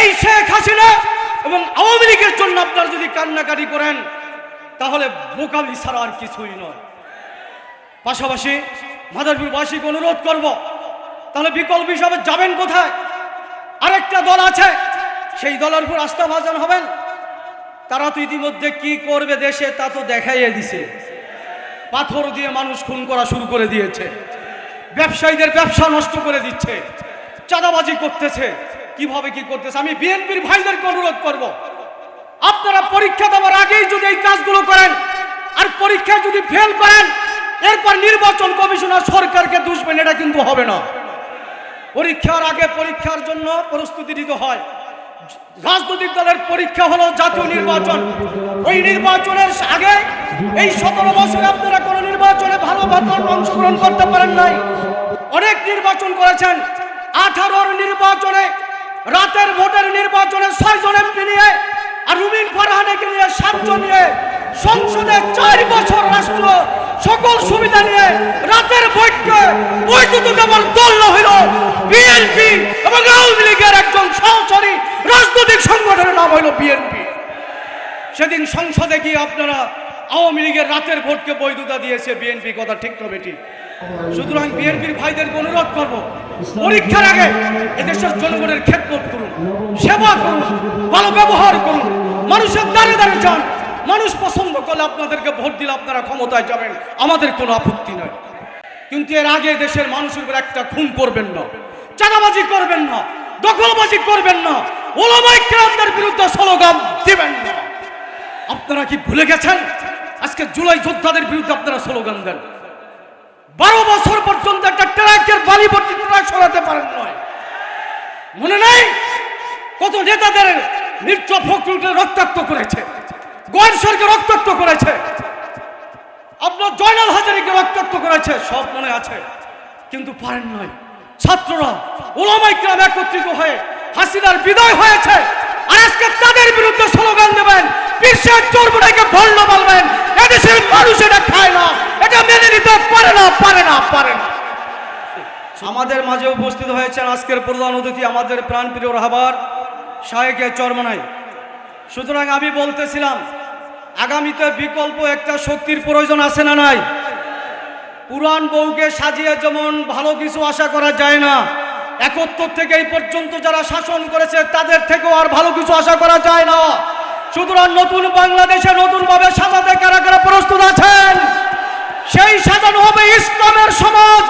এই শেখ হাসিনা এবং আওয়ামী লীগের জন্য আপনারা যদি কান্নাকাটি করেন, তাহলে বোকামি ছাড়া আর কিছুই নয়। পাশাপাশি মাদারপুরবাসীকে অনুরোধ করব, তাহলে বিকল্প হিসাবে যাবেন কোথায়? আরেকটা দল আছে, সেই দলের উপর আস্থাভাজন হবেন। তারা তো ইতিমধ্যে কি করবে দেশে, তা তো দেখাইয়ে দিছে। পাথর দিয়ে মানুষ খুন করা শুরু করে দিয়েছে। ব্যবসায়ীদের ব্যবসা নষ্ট করে দিচ্ছে। চাঁদাবাজি করতেছে। কীভাবে কি করতেছে? আমি বিএনপির ভাইদেরকে অনুরোধ করব। আপনারা পরীক্ষা দেওয়ার আগেই যদি এই কাজগুলো করেন, আর পরীক্ষায় যদি ফেল করেন, এরপর নির্বাচন কমিশনার সরকারকে দুষবেন, এটা কিন্তু হবে না। পরীক্ষার আগে পরীক্ষার জন্য প্রস্তুতি নিতে হয়। রাজনৈতিক দলের পরীক্ষা হলো জাতীয় নির্বাচন। ওই নির্বাচনের আগে এই সতেরো বছরে আপনারা কোনো নির্বাচনে ভালোভাবে অংশগ্রহণ করতে পারেন নাই। অনেক নির্বাচন করেছেন। আঠারোর নির্বাচনে রাতের ভোটের নির্বাচনে ছয়জন এমপি নিয়ে আর রুমিন ফারহানেকে নিয়ে সাতজন নিয়ে সংসদে চার বছর রাষ্ট্র, সকল সুবিধা নিয়ে রাতের বৈঠকে বৈদ্যুত দেওয়ার দল হইল বিএনপি এবং আওয়ামী লীগের একজন সহচরী রাজনৈতিক সংগঠনের নাম হইল বিএনপি। সেদিন সংসদে গিয়ে আপনারা আওয়ামী লীগের রাতের ভোটকে বৈধতা দিয়েছে বিএনপি, কথা ঠিক তো বেটি? সুতরাং বিএনপির ভাইদেরকে অনুরোধ করব পরীক্ষার আগে এদেশের জনগণের খেদমত করুন, সেবা করুন, ভালো ব্যবহার করুন, মানুষের দ্বারে দ্বারে যান। মানুষ পছন্দ করলে আপনাদেরকে ভোট দিলে আপনারা ক্ষমতায় যাবেন, আমাদের কোনো আপত্তি নয় কিন্তু এর আগে দেশের মানুষের উপর একটা খুন করবেন না, চাঁদাবাজি করবেন না, দখলবাজি করবেন না ওলামাই ক্রান্তের বিরুদ্ধে স্লোগান দিবেন না। আপনারা কি ভুলে গেছেন? আজকে জুলাই যোদ্ধাদের বিরুদ্ধে আপনারা স্লোগান দেন। বারো বছর পর্যন্ত একটা ট্রাকের বালি ভর্তি ট্রাক সরাতে পারেন নয় মনে নেই কত নেতাদের মির্জা ফখরুলকে রক্তাক্ত করেছে। গোয়েন সরকে রক্তাক্ত করেছে। আপনার জয়নাল হাজারিকে রক্তাক্ত করেছে, সব মনে আছে। কিন্তু পারেন নয় ছাত্ররা ওলামাই ক্রাম একত্রিত হয়ে হাসিনার বিদায় হয়েছে। আর আজকে তাদের বিরুদ্ধে স্লোগান দেবেন বিশ্বের চোরবুড়াইকে ভল্ল বলবেন এদেশের মানুষ এটা খায় না, এটা মেনে নিতে পারে না পারে না পারে না। আমাদের মাঝে উপস্থিত হয়েছেন আজকের প্রধান অতিথি, আমাদের প্রাণপ্রিয় রাহাবার। শাহেকে চরমনাই সুতরাং আমি বলতেছিলাম, আগামীতে বিকল্প একটা শক্তির প্রয়োজন আছে না নাই? পুরাণ বউকে সাজিয়ে যেমন ভালো কিছু আশা করা যায় না, একত্তর থেকে এই পর্যন্ত যারা শাসন করেছে, তাদের থেকেও আর ভালো কিছু আশা করা যায় না। সুতরাং নতুন বাংলাদেশে নতুন ভাবে সাজাতে কারা কারা প্রস্তুত আছেন? সেই সাজানো হবে ইসলামের সমাজ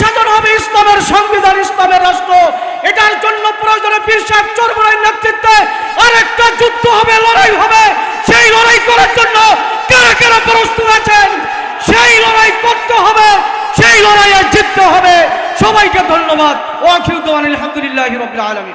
সাজানো হবে ইসলামের সংবিধান, ইসলামের রাষ্ট্র। এটার জন্য প্রয়োজনে পীর সাহেব চরমরাই নেতৃত্বে আরেকটা যুদ্ধ হবে, লড়াই হবে। সেই লড়াই করার জন্য কারা কারা প্রস্তুত আছেন, সেই লড়াই করতে হবে, সেই লড়াইয়ে জিততে হবে। সবাইকে ধন্যবাদ। ওয়াকিউদ্দান আলহামদুলিল্লাহ রবিল আলমী